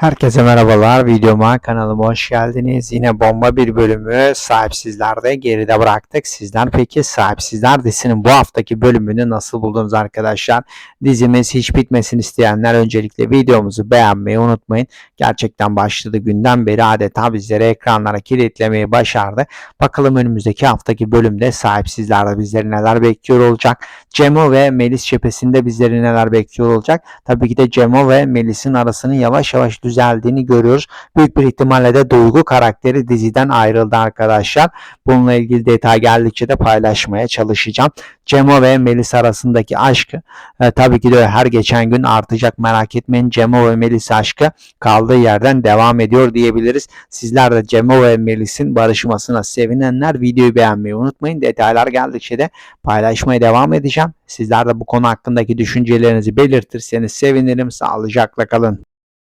Herkese merhabalar. Videoma kanalıma hoş geldiniz. Yine bomba bir bölümü sahipsizlerde geride bıraktık. Sizler peki sahipsizler dizisinin bu haftaki bölümünü nasıl buldunuz arkadaşlar? Dizimiz hiç bitmesin isteyenler öncelikle videomuzu beğenmeyi unutmayın. Gerçekten başladığı günden beri adeta bizleri ekranlara kilitlemeyi başardı. Bakalım önümüzdeki haftaki bölümde sahipsizlerde bizleri neler bekliyor olacak? Cemo ve Melis cephesinde bizleri neler bekliyor olacak? Tabii ki de Cemo ve Melis'in arasının yavaş yavaş düzeldiğini görüyoruz. Büyük bir ihtimalle de Duygu karakteri diziden ayrıldı arkadaşlar. Bununla ilgili detay geldikçe de paylaşmaya çalışacağım. Cemo ve Melis arasındaki aşkı e, tabii ki de her geçen gün artacak merak etmeyin. Cemo ve Melis aşkı kaldığı yerden devam ediyor diyebiliriz. Sizler de Cemo ve Melis'in barışmasına sevinenler videoyu beğenmeyi unutmayın. Detaylar geldikçe de paylaşmaya devam edeceğim. Sizler de bu konu hakkındaki düşüncelerinizi belirtirseniz sevinirim. Sağlıcakla kalın.